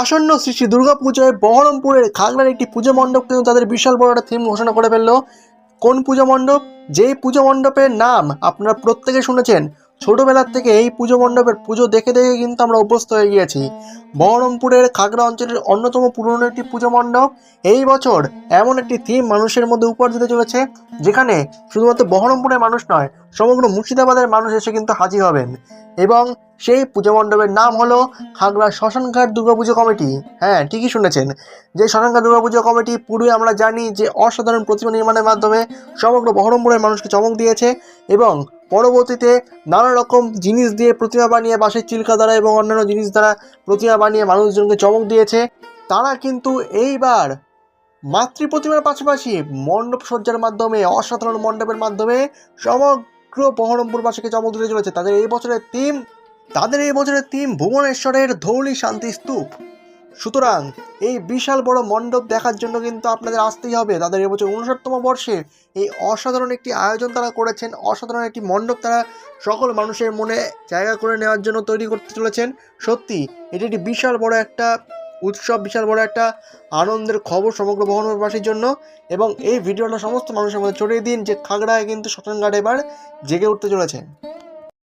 আসন্ন শ্রী শ্রী দুর্গা পুজোয় বহরমপুরের খাগড়ার একটি পুজো মণ্ডপ কিন্তু তাদের বিশাল বড় একটা থিম ঘোষণা করে ফেলল। কোন পুজো মণ্ডপ? যেই পুজো মণ্ডপের নাম আপনারা প্রত্যেকে শুনেছেন। ছোটবেলার থেকে এই পুজো মণ্ডপের পুজো দেখে দেখে কিন্তু আমরা অভ্যস্ত হয়ে গিয়েছি। বহরমপুরের খাগড়া অঞ্চলের অন্যতম পুরনো একটি পুজো মণ্ডপ। এই বছর এমন একটি থিম মানুষের মধ্যে উপহার দিতে চলেছে, যেখানে শুধুমাত্র বহরমপুরের মানুষ নয়, সমগ্র মুর্শিদাবাদের মানুষ এসে কিন্তু হাজির হবেন। এবং সেই পুজো মণ্ডপের নাম হলো খাগড়া শ্মশানঘাট দুর্গাপুজো কমিটি। হ্যাঁ ঠিকই শুনেছেন। যে শ্মশানঘাট দুর্গাপুজো কমিটি পুরোই আমরা জানি যে অসাধারণ প্রতিমা নির্মাণের মাধ্যমে সমগ্র বহরমপুরের মানুষকে চমক দিয়েছে এবং পরবর্তীতে নানা রকম জিনিস দিয়ে প্রতিমা বানিয়ে বাঁশের চিল্কা দ্বারা এবং অন্যান্য জিনিস দ্বারা প্রতিমা বানিয়ে মানুষজনকে চমক দিয়েছে। তারা কিন্তু এইবার মাতৃ প্রতিমার পাশাপাশি মণ্ডপ সজ্জার মাধ্যমে, অসাধারণ মণ্ডপের মাধ্যমে সমগ্র বহরমপুরবাসীকে চমক দিতে চলেছে। তাদের এই বছরের থিম তাদের এই বছরের থিম ভুবনেশ্বরের ধৌলি শান্তি স্তূপ। সুতরাং এই বিশাল বড় মণ্ডপ দেখার জন্য কিন্তু আপনাদের আসতেই হবে। তাদের এবছর উনষাটতম বর্ষে এই অসাধারণ একটি আয়োজন তারা করেছেন। অসাধারণ একটি মণ্ডপ তারা সকল মানুষের মনে জায়গা করে নেওয়ার জন্য তৈরি করতে চলেছেন। সত্যি, এটি একটি বিশাল বড় একটা উৎসব, বিশাল বড় একটা আনন্দের খবর সমগ্র বহরমপুরবাসীর জন্য। এবং এই ভিডিওটা সমস্ত মানুষের মধ্যে ছড়িয়ে দিন যে খাগড়ায় কিন্তু শ্মশানঘাট এবার জেগে উঠতে চলেছে।